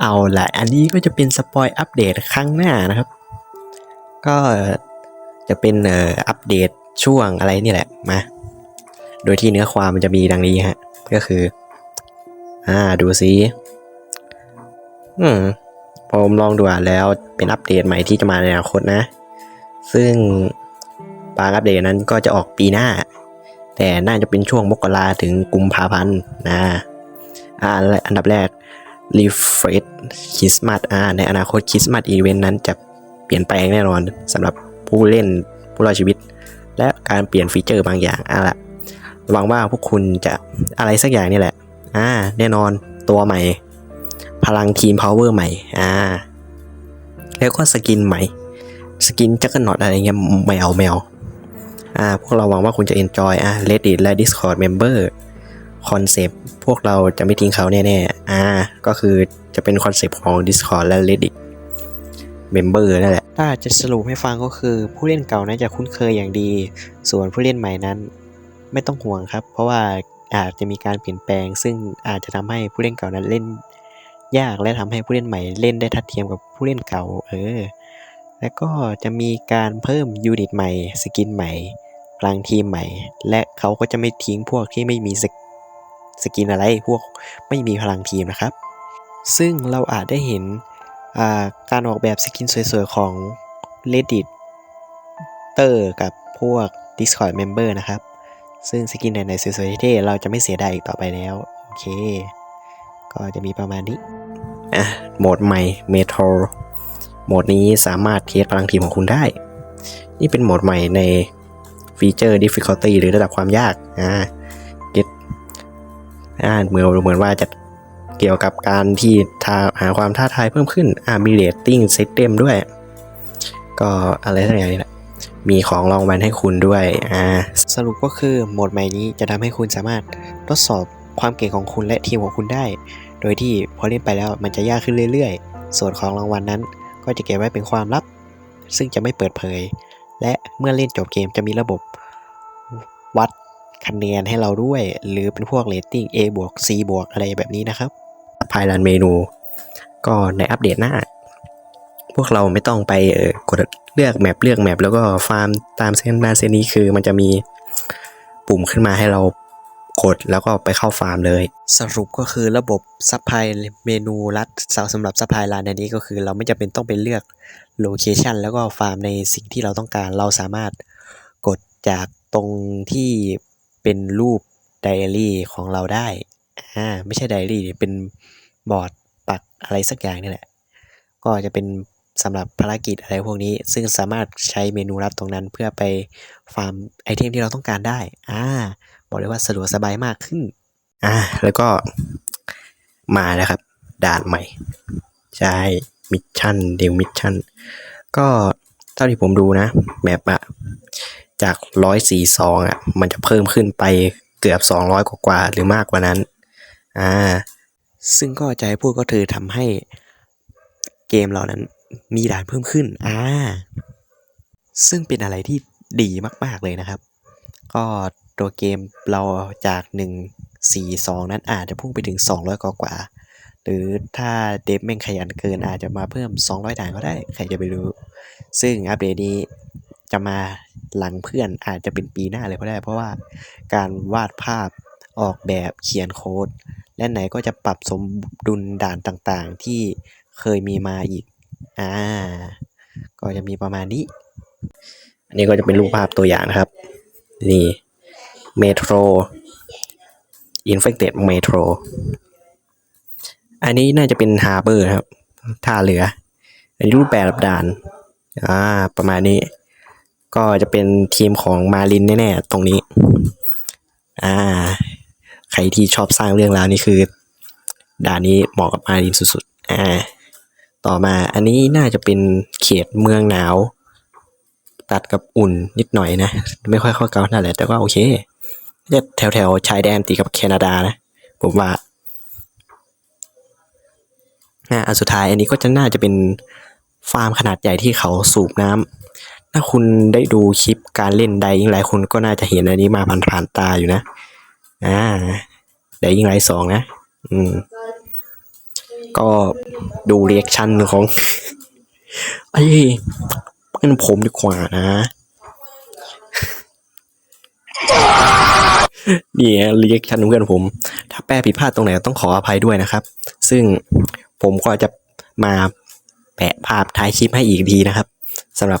เอาละอันนี้ก็จะเป็นสปอยอัปเดตครั้งหน้านะครับ ก็จะเป็นเอ่ออัปเดตช่วงอะไรนี่แหละมาโดยที่เนื้อความมันจะมีดังนี้ฮะ ก็คือ อ่าดูสิอืมผมลองดูแล้วเป็นอัปเดตใหม่ที่จะมาในอนาคตนะ ซึ่งบางอัปเดตนั้นก็จะออกปีหน้า แต่น่าจะเป็นช่วงมกราถึงกุมภาพันธ์นะ อ่า อันดับแรก Refresh Christmas อ่าในอนาคตคริสต์มาสอีเวนต์นั้นจะเปลี่ยนแปลงแน่นอนสำหรับผู้เล่นผู้รอดชีวิต และการเปลี่ยนฟีเจอร์บางอย่างอะละหวังว่าพวกคุณจะอะไรสักอย่างนี่แหละ อ่า แน่นอนตัวใหม่ พลังทีมพาวเวอร์ใหม่ อ่า แล้วก็สกินใหม่ สกินจักรนอตอะไรเงี้ยไม่เอาไม่เอาอ่า พวกเราหวังว่าคุณจะ enjoy อ่า Reddit และ Discord Member คอนเซปต์พวกเราจะไม่ทิ้งเขาแน่ๆ อ่า ก็คือจะเป็นคอนเซปต์ของ Discord และ Reddit Member นั่นแหละ ถ้าจะสรุปให้ฟังก็คือ ผู้เล่นเก่าน่าจะคุ้นเคยอย่างดี ส่วนผู้เล่นใหม่นั้น ไม่ต้องห่วงครับ เพราะว่าอาจจะมีการเปลี่ยนแปลง ซึ่งอาจจะทำให้ผู้เล่นเก่านั้นเล่น ยากและทำให้ผู้เล่นใหม่เล่นได้ทัดเทียมกับผู้เล่นเก่า เออ แล้วก็จะมีการเพิ่มยูนิตใหม่ สกินใหม่พลังทีมใหม่ และเขาก็จะไม่ทิ้งพวกที่ไม่มีสก สกินอะไรพวกไม่มีพลังทีมนะครับ ซึ่งเราอาจได้เห็นาการออกแบบสกินสวยๆ ของ Reddit เตอร์กับพวก Discord Member นะครับ ซึ่งสกินไหนๆสวยๆเท่ๆเราจะไม่เสียดายอีกต่อไปแล้ว โอเค ก็จะมีประมาณนี้อะโหมดใหม่ Metro โหมดนี้สามารถเทสพลังทีมของคุณได้ นี่เป็นโหมดใหม่ในฟีเจอร์ difficulty หรือระดับความยาก อ่า อ่าเหมือนเหมือนว่าจะเกี่ยวกับการที่ทาหาความท้าทายเพิ่มขึ้นอ่ามี rating system ด้วย ก็อะไรทั้งอย่างนี้แหละมีของรางวัลให้คุณด้วยอ่าสรุปก็คือโหมดใหม่นี้จะทำให้คุณสามารถทดสอบความเก่งของคุณและทีมของคุณได้ โดยที่พอเล่นไปแล้วมันจะยากขึ้นเรื่อยๆ ส่วนของรางวัลนั้น ก็จะเก็บไว้เป็นความลับ ซึ่งจะไม่เปิดเผย และเมื่อเล่นจบเกมจะมีระบบวัด คะแนนให้เราด้วย หรือเป็นพวกเรตติ้ง A บวก C บวกอะไรแบบนี้นะครับภายในเมนู ก็ในอัปเดตหน้า พวกเราไม่ต้องไปเออกดเลือกแมปเลือกแมปแล้วก็ฟาร์มตามเส้นมานเส้นนี้คือมันจะมีปุ่มขึ้นมาให้เรากดแล้วก็ไปเข้าฟาร์มเลย สรุปก็คือระบบซัพพลายเมนูรัดสำหรับซัพพลายร้านในนี้ก็คือเราไม่จำเป็นต้องไปเลือกโลเคชันแล้วก็ฟาร์มในสิ่งที่เราต้องการ เราสามารถกดจากตรงที่ เป็นรูปไดอารี่ของเราได้ อ่า ไม่ใช่ไดอารี่เป็นบอร์ดปักอะไรสักอย่างนี่แหละ ก็จะเป็นสำหรับภารกิจอะไรพวกนี้ ซึ่งสามารถใช้เมนูลับตรงนั้นเพื่อไปฟาร์มไอเทมที่เราต้องการได้ อ่า บอกเลยว่าสะดวกสบายมากขึ้น อ่า แล้วก็มาแล้วครับ ด่านใหม่ ใช่ มิชชั่นเดลมิชชั่น ก็เท่าที่ผมดูนะ แมปอะ จากร้อยสี่สองอะมันจะเพิ่มขึ้นไปเกือบสองร้อยกว่าหรือมากกว่านั้นอ่าซึ่งก็จะให้พูดก็คือทำให้เกมเรานั้นมีด่านเพิ่มขึ้นอ่าซึ่งเป็นอะไรที่ดีมาก ๆ เลยนะครับ ก็ตัวเกมเราจาก 1 4 2 นั้นอาจจะพุ่งไปถึง 200 กว่ากว่า หรือถ้าเดฟแม่งขยันเกินอาจจะมาเพิ่ม 200 ด่านก็ได้ ใครจะไปรู้ ซึ่งอัปเดตนี้จะมา หลังเพื่อนอาจจะเป็นปีหน้าเลยก็ได้ เพราะว่าการวาดภาพออกแบบเขียนโค้ด และไหนก็จะปรับสมดุลด่านต่างๆ ที่เคยมีมาอีก อ่า ก็จะมีประมาณนี้ อันนี้ก็จะเป็นรูปภาพตัวอย่างนะครับ นี่เมโทร Infected Metro อันนี้น่าจะเป็นฮาร์เบอร์ครับท่าเรือ อันนี้รูปแบบด่าน อ่า ประมาณนี้ ก็จะเป็นทีมของมารินแน่ๆตรงนี้ อ่า ใครที่ชอบสร้างเรื่องราวนี่คือ ด่านนี้เหมาะกับมารินสุดๆ อ่า ต่อมาอันนี้น่าจะเป็นเขตเมืองหนาว ตัดกับอุ่นนิดหน่อยนะ ไม่ค่อยเข้ากันเท่าไหร่แต่ก็โอเคจะแถวแถวๆชายแดนติดกับแคนาดานะ ผมว่าอ่าอันสุดท้ายอันนี้ก็จะน่าจะเป็นฟาร์มขนาดใหญ่ที่เขาสูบน้ำ ถ้าคุณได้ดูคลิปการเล่นไดยิงหลายคนก็น่าจะเห็นอันนี้มาผ่านๆตาอยู่นะ อ่าไดยิงไลสองนะ อืม ก็ดูเรียกชันของไอ้ยเป็นผมดีกว่านะนี่เรียกชันเพื่อนผม ถ้าแปลผิดพลาดตรงไหนต้องขออภัยด้วยนะครับ ซึ่งผมก็จะมาแปะภาพท้ายคลิปให้อีกทีนะครับสำหรับ